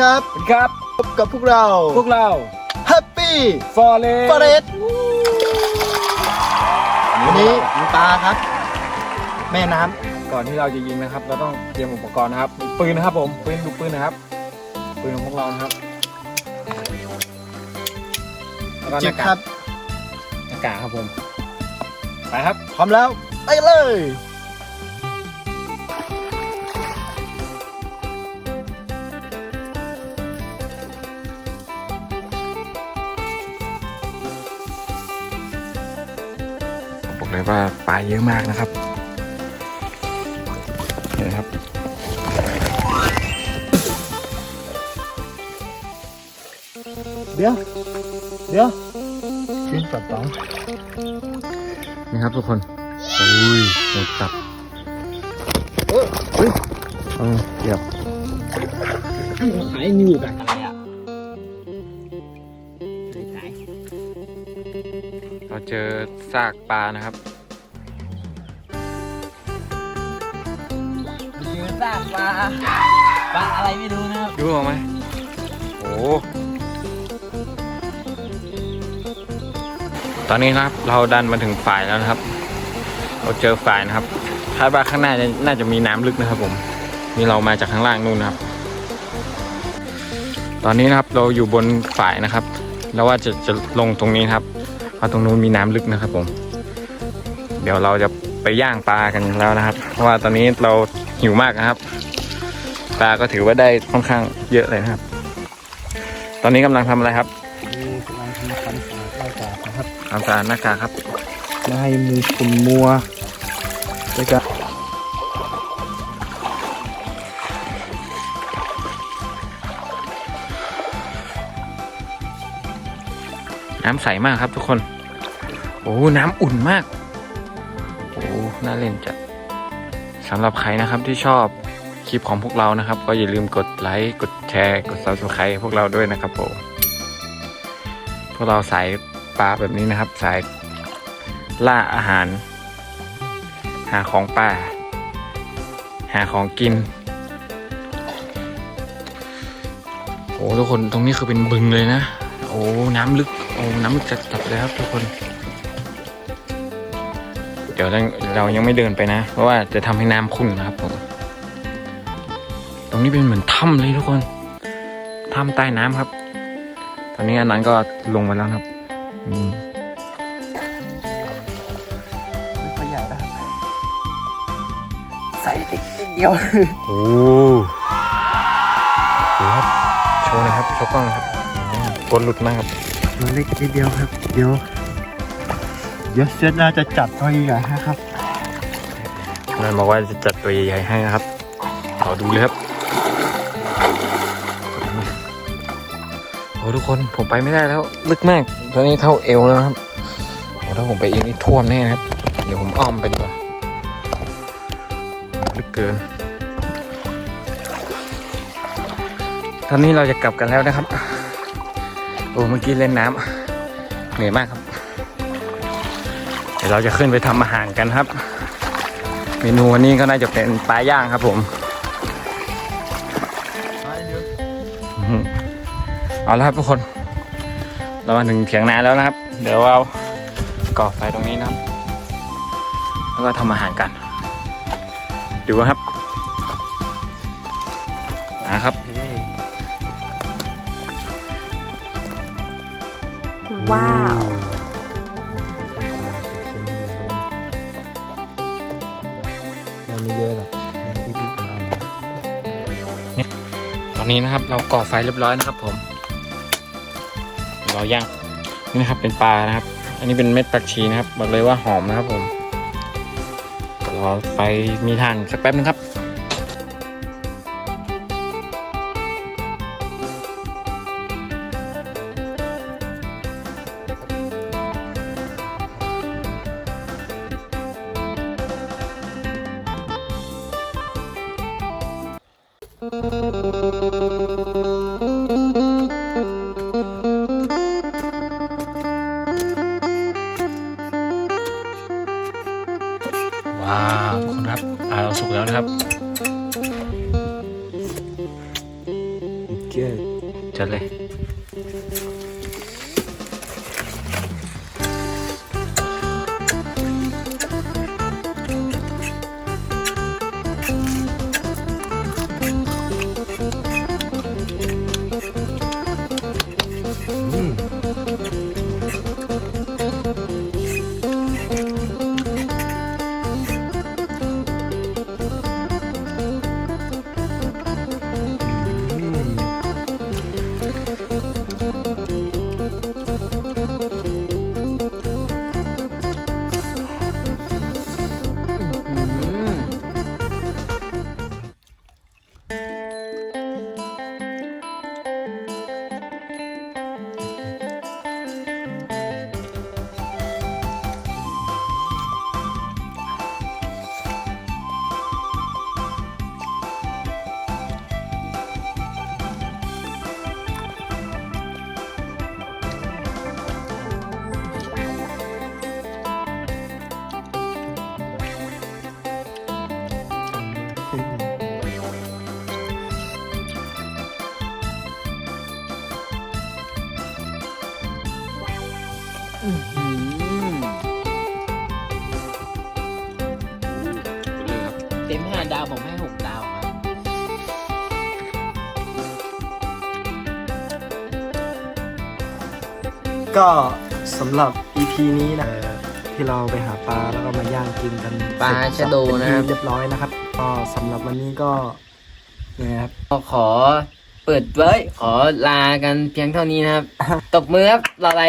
ครับสวัสดีครับพบกับพวกเรา พวกเรา Happy ฟอร์เรส Forest วันนี้มีปลาครับ แม่น้ก่อนที่เราจะยิงนะครับ เราต้องเตรียมอุปกรณ์นะครับมีปืนนะครับผมปืนดูปืนนะครับ ปืนของพวกเรานะครับแล้วก็ำหจิน้ากกาครักบหน้ากากครับผมไปครับ พร้อมแล้วไปกันเลย บอกเลยว่าปลาเยอะมากนะครับนี่นะครับ เดี๋ยว เดี๋ยวชิ้นปัดตองนี่ครับทุกคนอุ้ยหมดจับเออเฮ้ยเออเดี๋ยวหายนิวกันอะไรอะ เราเจอซากปลานะครับ เจอซากปลาปลาอะไรไม่รู้นะครับดูออกไหมโอ้ตอนนี้นะครับเราดันมาถึงฝ่ายแล้วนะครับ เราเจอฝ่ายนะครับคาดว่าข้างหน้าจะน่าจะมีน้ำลึกนะครับผมนี่เรามาจากข้างล่างนู่นนะครับ ตอนนี้นะครับเราอยู่บนฝ่ายนะครับ แล้วว่าจะจะลงตรงนี้นะครับ เพราะตรงนู้นมีน้ำลึกนะครับผม เดี๋ยวเราจะไปย่างปลากันแล้วนะครับ เพราะว่าตอนนี้เราหิวมากนะครับ ปลาก็ถือว่าได้ค่อนข้างเยอะเลยนะครับ ตอนนี้กำลังทำอะไรครับนี่กำลังทำความสะอาดร่างกายนะครับทำสะอาดหน้ากากครับไม่ให้มีฝุ่นมัวแล้วก็น้ำใสมากครับทุกคนโอ้น้ำอุ่นมาก โอ้น่าเล่นจัดสำหรับใครนะครับที่ชอบคลิปของพวกเรานะครับ ก็อย่าลืมกดไลค์กดแชร์กด subscribe พวกเราด้วยนะครับผมพวกเราสายปลาแบบนี้นะครับสายล่าอาหาร หาของป่า หาของกินโอ้ทุกคนตรงนี้คือเป็นบึงเลยนะ โอ้น้ำลึก โอ้น้ำลึกจัดๆเลยครับทุกคน ดี๋ยวเราเรายังไม่เดินไปนะ เพราะว่าจะทำให้น้ำขุ่นนะครับผมตรงนี้เป็นเหมือนถ้ำเลยทุกคนถ้ำใต้น้ำครับ ตอนนี้อันนั้นก็ลงมาแล้วครับอืมไม่ค่อยใหญ่นะครับใส่ติดนิดเดียวโอ้ดูครับโชว์หนะครับโชว์กล้องนะครับอืมกดหลุดมากครับมันเล็กนิดเดียวครับเดี๋ยว เดี๋ยวเซตน่าจะจัดตัวใหญ่ๆครับนั่นบอกว่าจะจัดตัวใหญ่ให้นะครับเราดูเลยครับโอ้ทุกคนผมไปไม่ได้แล้วลึกมาก ตอนนี้เท่าเอวแล้วครับโอ้ถ้าผมไปเองนี่ท่วมแน่นะครับ เดี๋ยวผมอ้อมไปดีกว่าลึกเกิน ตอนนี้เราจะกลับกันแล้วนะครับ โอ้เมื่อกี้เล่นน้ำเหนื่อยมากครับ ดี๋ยวเราจะขึ้นไปทำอาหารกันครับ เมนูวันนี้ก็น่าจะเป็นปลาย่างครับผมเอาละครับทุกคน เรามาถึงเถียงนาแล้วนะครับ เดี๋ยวเราก่อไฟตรงนี้นะครับ แล้วก็ทำอาหารกัน ดูครับนะครับว้าว นี้นะครับ เราก่อไฟเรียบร้อยนะครับ ผมเราย่างนี่นะครับ เป็นปลานะครับ อันนี้เป็นเม็ดผักชีนะครับบอกเลยว่าหอมนะครับ ผมเราไปมีทานสักแป๊บนึงครับ ว้าวทุกคนครับปลาเราสุกแล้วนะครับเจ้อื เต็มห้าดาวผมให้หกดาวครับ ก็สำหรับ EP นี้นะที่เราไปหาปลาแล้วก็มาย่างกินกันปลาชะโดเป็นนะครับที่เรียบร้อยนะครับก็สำหรับวันนี้ก็เนี่ยครับก็ขอเปิดไว้ขอลากันเพียงเท่านี้นะครับ ตบมือครับรออะไร